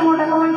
మూటకం అని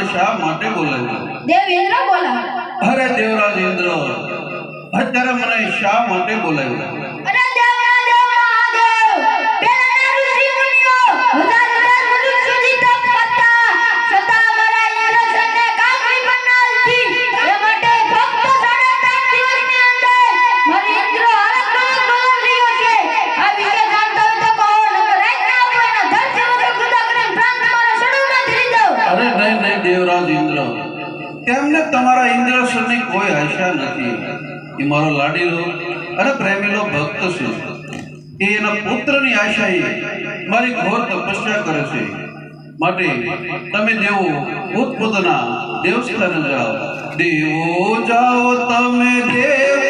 તમને શા માટે બોલાવ્યો દેવેન્દ્ર બોલાવ. અરે દેવરાજ ઇન્દ્ર અત્યારે મને શા માટે બોલાવ્યો? આશા નથી એ મારો લાડીલો અને પ્રેમીલો ભક્ત છે એ એના પુત્રની આશાએ મારી ઘોર તપસ્યા કરે છે. માટે તમે દેવો પોતપોતાના દેવસ્થાને જાઓ, દેવો જાઓ તમે દેવ